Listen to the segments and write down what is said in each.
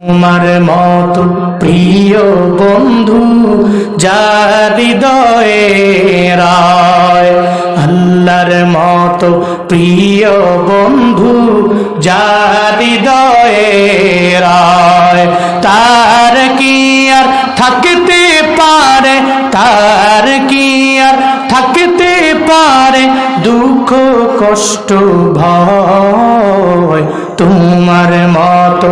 তোমার মত প্রিয় বন্ধু, যার রায়, আল্লাহর মত প্রিয় বন্ধু, যার রায়, তার কি আর থাকতে পারে, তার কি আর থাকতে পারে দুঃখ, কষ্ট, ভয়? তোমার মতো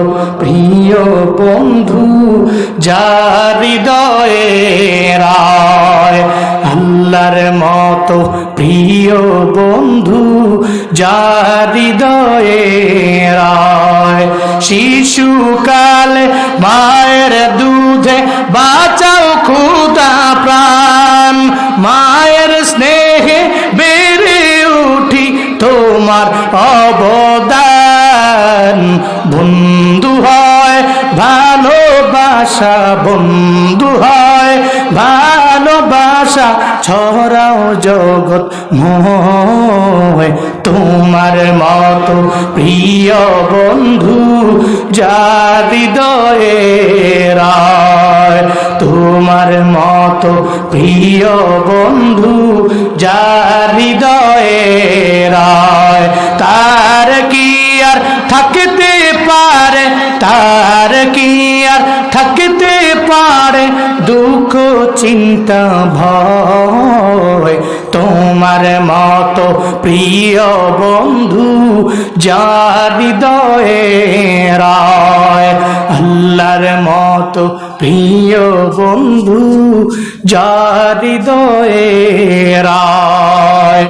যার হৃদয়ে রায়, আল্লাহর মতো প্রিয় বন্ধু, যার হৃদয়ে রায়। শিশুকালে মায়ের দুধে বাঁচাও খুদা প্রাণ, মায়ের স্নেহে বেড়ে উঠি তোমার অবদান। বন্ধু হয় ভালোবাসা বন্ধু হয়, ভালোবাসা ছড়াও জগৎ তোমার মত প্রিয় বন্ধু হৃদয়ে রায় তোমার মত প্রিয় বন্ধু হৃদয়ে রায় তার কি আর থাকতে পারে পারে দুঃখ, চিন্তা, ভয়, তোমার মতো প্রিয় বন্ধু যার হৃদয়ে রায়, আল্লাহর মতো প্রিয় বন্ধু যার হৃদয়ে রায়।